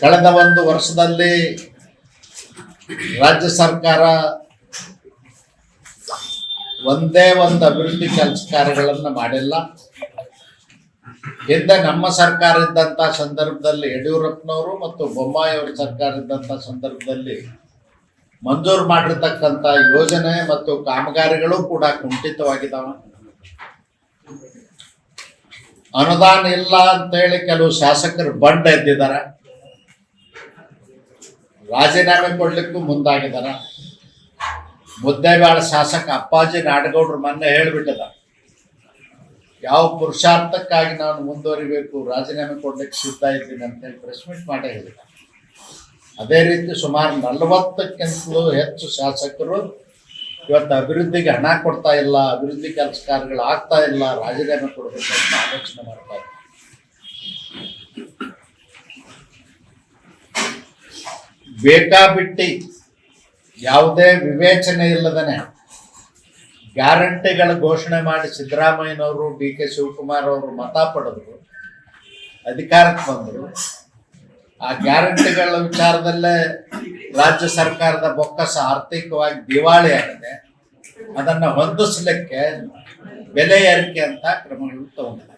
ಕಳೆದ ಒಂದು ವರ್ಷದಲ್ಲಿ ರಾಜ್ಯ ಸರ್ಕಾರ ಒಂದೇ ಒಂದು ಅಭಿವೃದ್ಧಿ ಕೆಲಸ ಕಾರ್ಯಗಳನ್ನು ಮಾಡಿಲ್ಲ. ಹಿಂದೆ ನಮ್ಮ ಸರ್ಕಾರ ಇದ್ದಂಥ ಸಂದರ್ಭದಲ್ಲಿ ಯಡಿಯೂರಪ್ಪನವರು ಮತ್ತು ಬೊಮ್ಮಾಯಿ ಅವರ ಸರ್ಕಾರ ಇದ್ದಂಥ ಸಂದರ್ಭದಲ್ಲಿ ಮಂಜೂರು ಮಾಡಿರ್ತಕ್ಕಂಥ ಯೋಜನೆ ಮತ್ತು ಕಾಮಗಾರಿಗಳು ಕೂಡ ಕುಂಠಿತವಾಗಿದ್ದಾವೆ ಅನುದಾನ ಇಲ್ಲ ಅಂತೇಳಿ ಕೆಲವು ಶಾಸಕರು ಬಂಡ ಎದ್ದಿದ್ದಾರೆ. ರಾಜೀನಾಮೆ ಕೊಡ್ಲಿಕ್ಕೂ ಮುಂದಾಗಿದ್ದಾರೆ ಮುದ್ದೇಬೇಳ ಶಾಸಕ ಅಪ್ಪಾಜಿ ನಾಡಗೌಡರು ಮೊನ್ನೆ ಹೇಳಿಬಿಟ್ಟಿದ ಯಾವ ಪುರುಷಾರ್ಥಕ್ಕಾಗಿ ನಾನು ಮುಂದುವರಿಬೇಕು, ರಾಜೀನಾಮೆ ಕೊಡ್ಲಿಕ್ಕೆ ಸಿದ್ಧ ಇದ್ದೀನಿ ಅಂತೇಳಿ ಪ್ರೆಸ್ ಮೀಟ್ ಮಾಡೇ ಹೇಳಿದ ಅದೇ ರೀತಿ ಸುಮಾರು ನಲವತ್ತಕ್ಕಿಂತಲೂ ಹೆಚ್ಚು ಶಾಸಕರು ಇವತ್ತು ಅಭಿವೃದ್ಧಿಗೆ ಹಣ ಕೊಡ್ತಾ ಇಲ್ಲ, ಅಭಿವೃದ್ಧಿ ಕೆಲಸ ಕಾರ್ಯಗಳು ಆಗ್ತಾ ಇಲ್ಲ, ರಾಜೀನಾಮೆ ಕೊಡಬೇಕು ಅಂತ ಆಲೋಚನೆ ಮಾಡ್ತಾ ಇದ್ದಾರೆ. ಬೇಕಾಬಿಟ್ಟಿ, ಯಾವುದೇ ವಿವೇಚನೆ ಇಲ್ಲದನೆ ಗ್ಯಾರಂಟಿಗಳ ಘೋಷಣೆ ಮಾಡಿ ಸಿದ್ದರಾಮಯ್ಯನವರು, ಡಿ ಕೆ ಶಿವಕುಮಾರ್ ಅವರು ಮತ ಪಡೆದ್ರು, ಅಧಿಕಾರಕ್ಕೆ ಬಂದರು. ಆ ಗ್ಯಾರಂಟಿಗಳ ವಿಚಾರದಲ್ಲೇ ರಾಜ್ಯ ಸರ್ಕಾರದ ಬೊಕ್ಕಸ ಆರ್ಥಿಕವಾಗಿ ದಿವಾಳಿ ಆಗಿದೆ. ಅದನ್ನು ಹೊಂದಿಸ್ಲಿಕ್ಕೆ ಬೆಲೆ ಏರಿಕೆ ಅಂತ ಕ್ರಮಗಳು ತಗೊಂಡಿದ್ದಾರೆ.